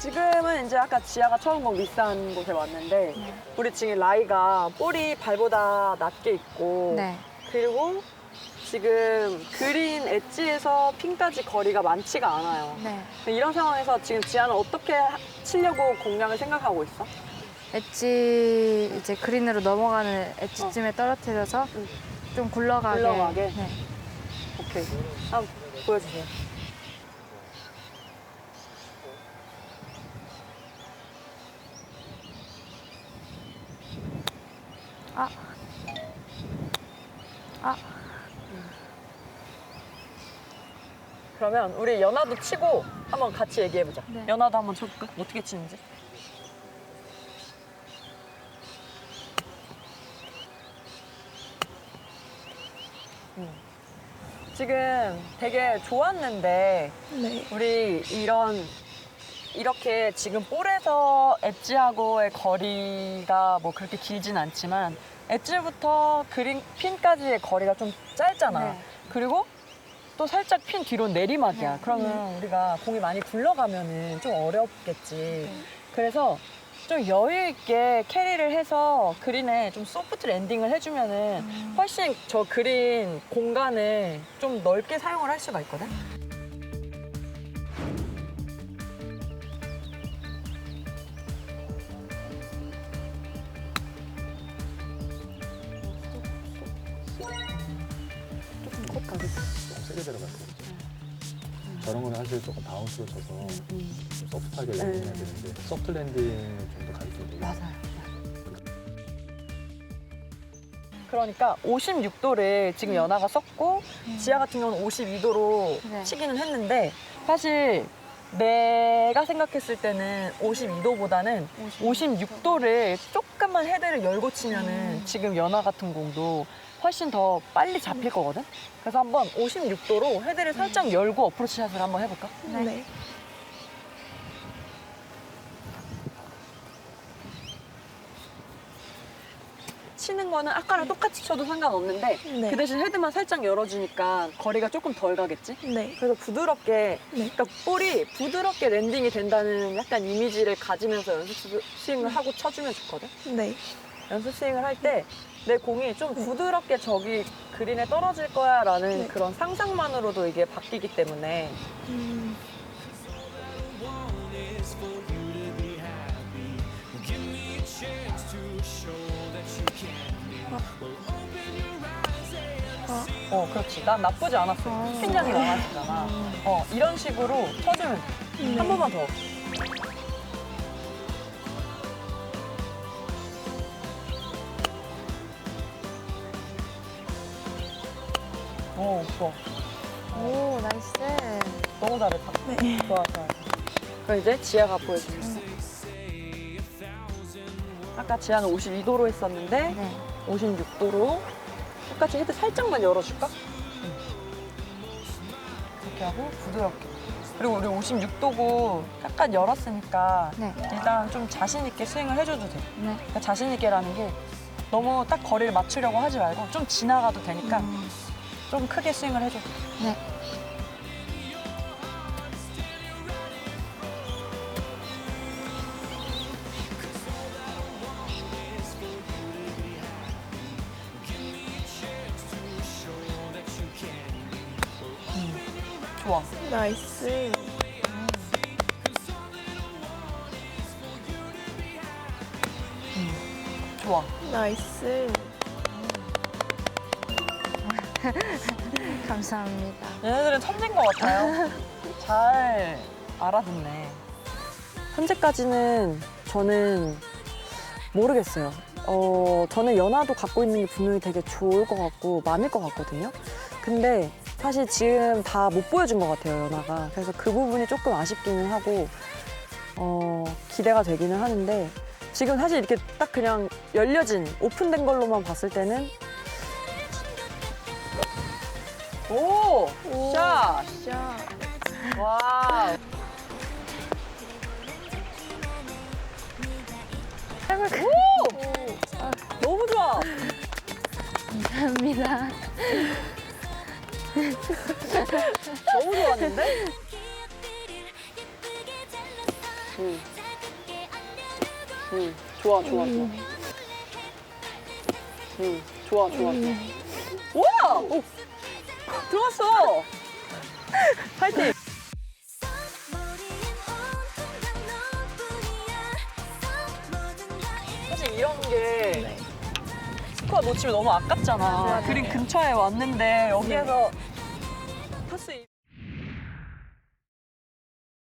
지금은 이제 아까 지아가 처음 본 미스한 곳에 왔는데 우리 지금 라이가 볼이 발보다 낮게 있고 네. 그리고 지금 그린 엣지에서 핀까지 거리가 많지가 않아요. 네. 이런 상황에서 지금 지아는 어떻게 하- 치려고 공략을 생각하고 있어? 엣지 이제 그린으로 넘어가는 엣지쯤에 떨어뜨려서 응. 좀 굴러가게. 굴러가게? 네. 오케이. 한번 보여주세요. 아. 아. 그러면 우리 연아도 치고 한번 같이 얘기해보자. 네. 연아도 한번 쳐볼까? 어떻게 치는지. 음. 지금 되게 좋았는데 네. 우리 이런 이렇게 지금 볼에서 엣지하고의 거리가 뭐 그렇게 길진 않지만 엣지부터 그린 핀까지의 거리가 좀 짧잖아. 네. 그리고 또 살짝 핀 뒤로 내리막이야. 네. 그러면 우리가 공이 많이 굴러가면은 좀 어렵겠지. 네. 그래서 좀 여유 있게 캐리를 해서 그린에 좀 소프트 랜딩을 해주면은 음. 훨씬 저 그린 공간을 좀 넓게 사용을 할 수가 있거든. 세게 들어갔어요. 저런 거는 사실 조금 바운스로 쳐서 좀 소프트하게 네. 랜딩해야 되는데 소프트 랜딩 좀 더 가르쳐야 되고 맞아요. 그러니까 56도를 지금 연아가 썼고 지아 같은 경우는 52도로 네. 치기는 했는데 사실 내가 생각했을 때는 52도보다는 56도를 조금만 헤드를 열고 치면은 지금 연아 같은 공도 훨씬 더 빨리 잡힐 거거든. 그래서 한번 56도로 헤드를 살짝 열고 어프로치 샷을 한번 해볼까? 네. 치는 거는 아까랑 똑같이 쳐도 상관없는데 네. 그 대신 헤드만 살짝 열어주니까 거리가 조금 덜 가겠지? 네. 그래서 부드럽게, 네. 그러니까 볼이 부드럽게 랜딩이 된다는 약간 이미지를 가지면서 연습 스윙을 하고 쳐주면 좋거든? 네. 연습 스윙을 할 때 내 공이 좀 부드럽게 저기 그린에 떨어질 거야 라는 네. 그런 상상만으로도 이게 바뀌기 때문에 음, 어 그렇지 난 나쁘지 않았어 아. 스핀량이 많았잖아 어 이런 식으로 쳐주면 돼. 네. 한 번만 더 오, 좋아. 오, 나이스. 너무 잘했다. 네. 좋아, 좋아. 그럼 이제 지아가 보여줄게. 아까 지아는 52도로 했었는데, 네. 56도로 똑같이 헤드 살짝만 열어줄까? 이렇게 하고 부드럽게. 그리고 우리 56도고 약간 열었으니까 네. 일단 좀 자신 있게 스윙을 해줘도 돼. 네. 그러니까 자신 있게라는 게 너무 딱 거리를 맞추려고 하지 말고 좀 지나가도 되니까 음, 좀 크게 스윙을 해줘. 네. 좋아. 나이스. 좋아. 나이스. 감사합니다. 얘네들은 천재인 것 같아요. 잘 알아듣네. 현재까지는 저는 모르겠어요. 어, 저는 연하도 갖고 있는 게 분명히 되게 좋을 것 같고 많을 것 같거든요. 근데 사실 지금 다 못 보여준 것 같아요, 연하가. 그래서 그 부분이 조금 아쉽기는 하고, 어, 기대가 되기는 하는데, 지금 사실 이렇게 딱 그냥 열려진, 오픈된 걸로만 봤을 때는, 오! 샷! 샷. 와우. 오! 너무 좋아. 감사합니다. 너무 좋았는데? 응. 응. 좋아, 좋아, 좋아. 응. 좋아, 좋아, 좋아. 와! 오! 들어갔어! 파이팅! 사실 이런 게 스코어 놓치면 너무 아깝잖아. 맞아요. 그린 근처에 왔는데 여기에서 할수 있...